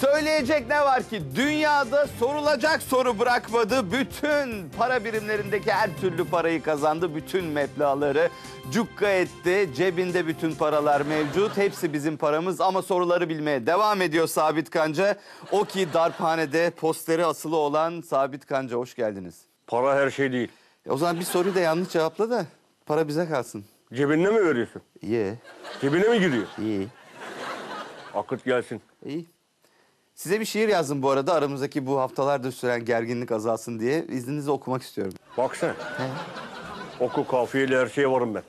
Söyleyecek ne var ki? Dünyada sorulacak soru bırakmadı. Bütün para birimlerindeki her türlü parayı kazandı. Bütün meblağları cukka etti. Cebinde bütün paralar mevcut. Hepsi bizim paramız ama soruları bilmeye devam ediyor Sabit Kanca. O ki darphanede posteri asılı olan Sabit Kanca hoş geldiniz. Para her şey değil. E o zaman bir soruyu da yanlış cevapla da para bize kalsın. Cebinde mi veriyorsun? İyi, Cebine mi giriyor? iyi, Akıt gelsin. iyi. Size bir şiir yazdım bu arada aramızdaki bu haftalardır süren gerginlik azalsın diye. İzninizle okumak istiyorum. Bak sen. Oku kafiyeli her şeye varım ben.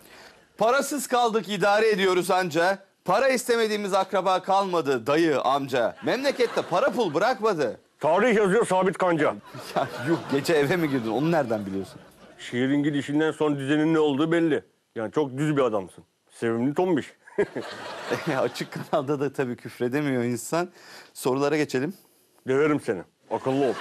Parasız kaldık idare ediyoruz anca. Para istemediğimiz akraba kalmadı dayı amca. Memlekette para pul bırakmadı. Tarih yazıyor Sabit Kanca. Ya yuh gece eve mi girdin onu nereden biliyorsun? Şiirin gidişinden son düzenin ne olduğu belli. Yani çok düz bir adamsın. Sevimli tombiş. Açık kanalda da tabii küfredemiyor insan. Sorulara geçelim. Döverim seni. Akıllı ol.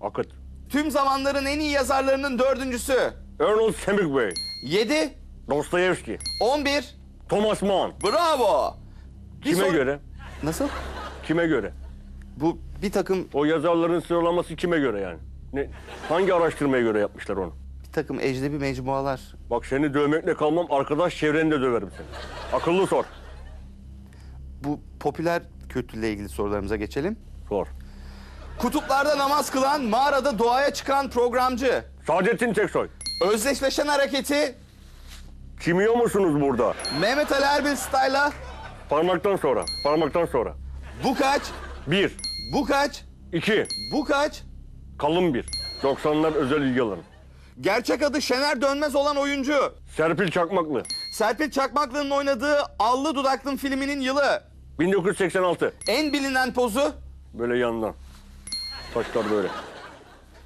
Akıt. Tüm zamanların en iyi yazarlarının dördüncüsü. Ernest Hemingway. 7, Dostoyevski. 11, Thomas Mann. bravo. Bir Kime soru- göre? Nasıl? Kime göre? Bu bir takım O yazarların sıralaması kime göre yani? Ne, hangi araştırmaya göre yapmışlar onu? Takım ecnebi mecmualar. Bak seni dövmekle kalmam, arkadaş çevreni de döverim seni. Akıllı sor. Bu popüler kültürle ilgili sorularımıza geçelim. Sor. Kutuplarda namaz kılan, mağarada doğaya çıkan programcı. Saadettin Teksoy. Özdeşleşen hareketi Kimiyor musunuz burada? Mehmet Ali Erbil style'a Parmaktan sonra, parmaktan sonra. bu kaç, Bir, bu kaç, iki, bu kaç. kalın bir. 90'lar özel ilgi alanı. Gerçek adı Şener Dönmez olan oyuncu. Serpil Çakmaklı. Serpil Çakmaklı'nın oynadığı Allı Dudaklım filminin yılı. 1986. En bilinen pozu Böyle yandan. Saçlar böyle.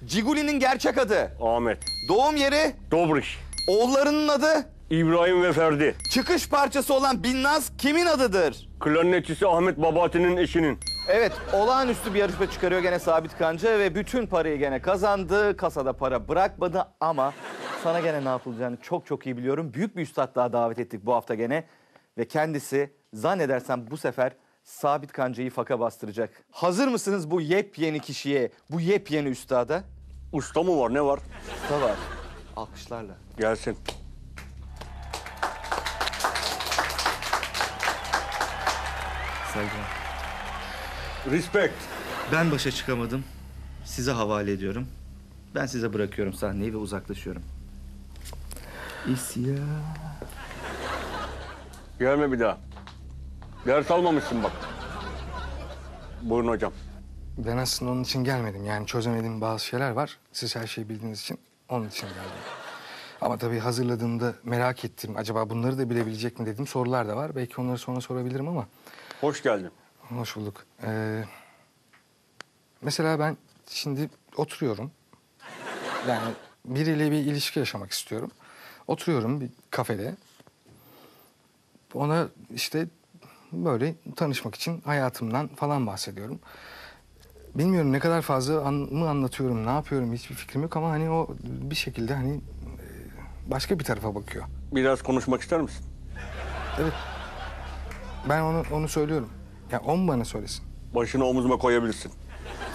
Ciguli'nin gerçek adı. Ahmet. Doğum yeri, Dobriş. oğullarının adı, İbrahim ve Ferdi. çıkış parçası olan Binnaz kimin adıdır? Klarnetçisi Ahmet Babati'nin eşinin. Evet, olağanüstü bir yarışma çıkarıyor gene Sabit Kanca ve bütün parayı gene kazandı. Kasada para bırakmadı ama sana gene ne yapılacağını çok çok iyi biliyorum. Büyük bir üstad daha davet ettik bu hafta gene ve kendisi zannedersem bu sefer Sabit Kanca'yı faka bastıracak. Hazır mısınız bu yepyeni kişiye, bu yepyeni üstada? Usta mı var ne var? Usta var. Alkışlarla. Gelsin. Saygılar. Respect. Ben başa çıkamadım. Size havale ediyorum. Ben size bırakıyorum sahneyi ve uzaklaşıyorum. İsyan. Gelme bir daha. Ders almamışsın bak. Buyurun hocam. Ben aslında onun için gelmedim. Yani çözemediğim bazı şeyler var. Siz her şeyi bildiğiniz için onun için geldim. Ama tabii hazırladığımda merak ettim. Acaba bunları da bilebilecek mi dedim. Sorular da var. Belki onları sonra sorabilirim ama. Hoş geldin. Hoş bulduk. Ee, mesela ben şimdi oturuyorum. Yani biriyle bir ilişki yaşamak istiyorum. Oturuyorum bir kafede. Ona işte böyle tanışmak için hayatımdan falan bahsediyorum. Bilmiyorum ne kadar fazla an, mı anlatıyorum, ne yapıyorum hiçbir fikrim yok ama hani o bir şekilde hani e, başka bir tarafa bakıyor. Biraz konuşmak ister misin? Evet. Ben onu onu söylüyorum. Ya o mu bana söylesin? Başını omuzuma koyabilirsin.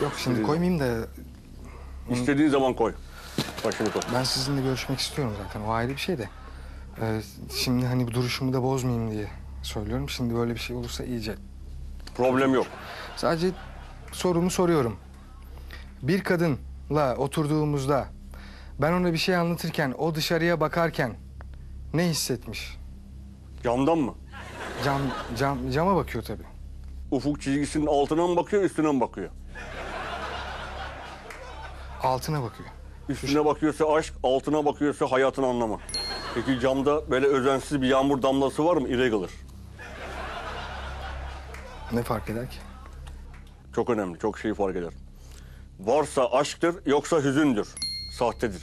Yok şimdi koymayayım da İstediğin zaman koy. Başını koy. ben sizinle görüşmek istiyorum zaten. O ayrı bir şey de. Ee, şimdi hani bu duruşumu da bozmayayım diye söylüyorum. Şimdi böyle bir şey olursa iyice. Problem yok. Sadece sorumu soruyorum. Bir kadınla oturduğumuzda ben ona bir şey anlatırken o dışarıya bakarken ne hissetmiş? Camdan mı? Cam cam cama bakıyor tabii. Ufuk çizgisinin altına mı bakıyor, üstüne mi bakıyor? Altına bakıyor. Üstüne bakıyorsa aşk, altına bakıyorsa hayatın anlamı. Peki camda böyle özensiz bir yağmur damlası var mı? Irregular. Ne fark eder ki? Çok önemli, çok şey fark eder. Varsa aşktır, yoksa hüzündür. Sahtedir.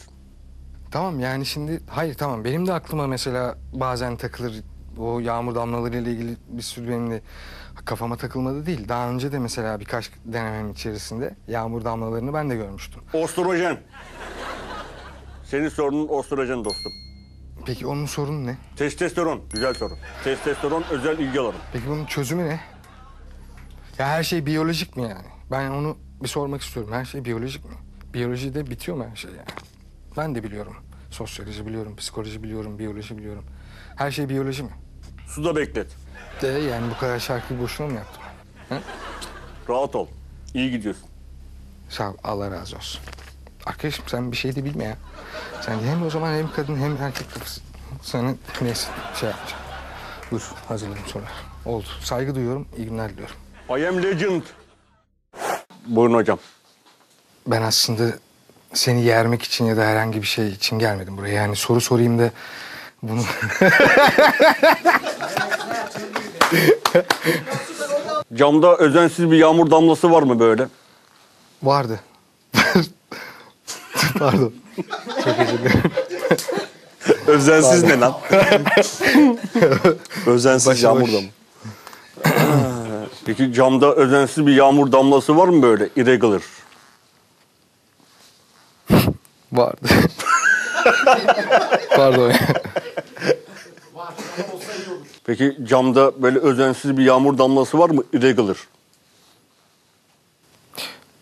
Tamam yani şimdi hayır tamam benim de aklıma mesela bazen takılır o yağmur damlaları ile ilgili bir sürü benim de kafama takılmadı değil. Daha önce de mesela birkaç denemem içerisinde yağmur damlalarını ben de görmüştüm. Ostrojen. Senin sorunun ostrojen dostum. Peki onun sorunu ne? Testosteron, güzel soru. Testosteron özel ilgi alanı. Peki bunun çözümü ne? Ya her şey biyolojik mi yani? Ben onu bir sormak istiyorum. Her şey biyolojik mi? Biyolojide bitiyor mu her şey yani? Ben de biliyorum. Sosyoloji biliyorum, psikoloji biliyorum, biyoloji biliyorum. Her şey biyoloji mi? Suda beklet. De yani bu kadar şarkıyı boşuna mı yaptım? Rahat ol. İyi gidiyorsun. Sağ ol, Allah razı olsun. Arkadaşım sen bir şey de bilme ya. Sen hem o zaman hem kadın hem erkek kafası. Sana neyse şey yapacağım. Dur hazırladım sonra. Oldu. Saygı duyuyorum. İyi günler diliyorum. I am legend. Buyurun hocam. Ben aslında seni yermek için ya da herhangi bir şey için gelmedim buraya. Yani soru sorayım da bunu... Camda özensiz bir yağmur damlası var mı böyle? Vardı. Pardon. Çok özür dilerim. Özensiz ne lan? Özensiz Başa yağmur baş. da mı? Peki camda özensiz bir yağmur damlası var mı böyle? Irregular. Vardı. Pardon. Peki camda böyle özensiz bir yağmur damlası var mı? Irregular.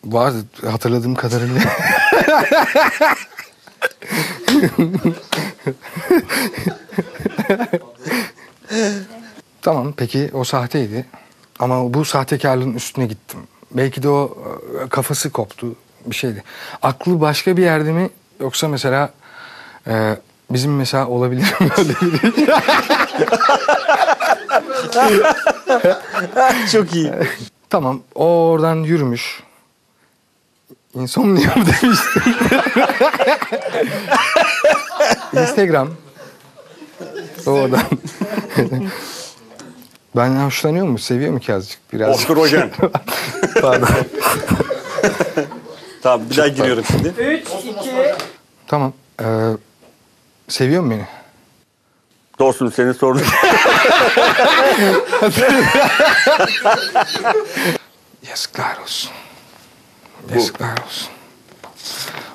Vardı hatırladığım kadarıyla. tamam peki o sahteydi. Ama bu sahtekarlığın üstüne gittim. Belki de o e, kafası koptu bir şeydi. Aklı başka bir yerde mi yoksa mesela e, bizim mesela olabilir mi? Çok iyi. Tamam o oradan yürümüş. İnsomnia mı demiştim. Instagram. O oradan. Benden hoşlanıyor mu? Seviyor mu ki azıcık? Biraz. Ostrojen. Pardon. Tamam bir daha giriyorum şimdi. 3, 2, tamam. Ee, seviyor mu beni? Dostum senin sorun. Yazıklar olsun. Yazıklar olsun.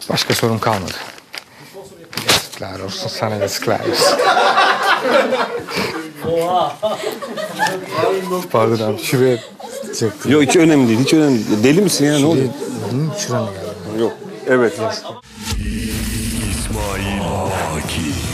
Başka sorum kalmadı. Yazıklar olsun sana yazıklar olsun. Pardon abi şuraya çektim. Yok hiç önemli değil, hiç önemli değil. Deli misin ya ne oluyor? Benim şuraya mı geldi? Yok. Evet. İsmail Aki.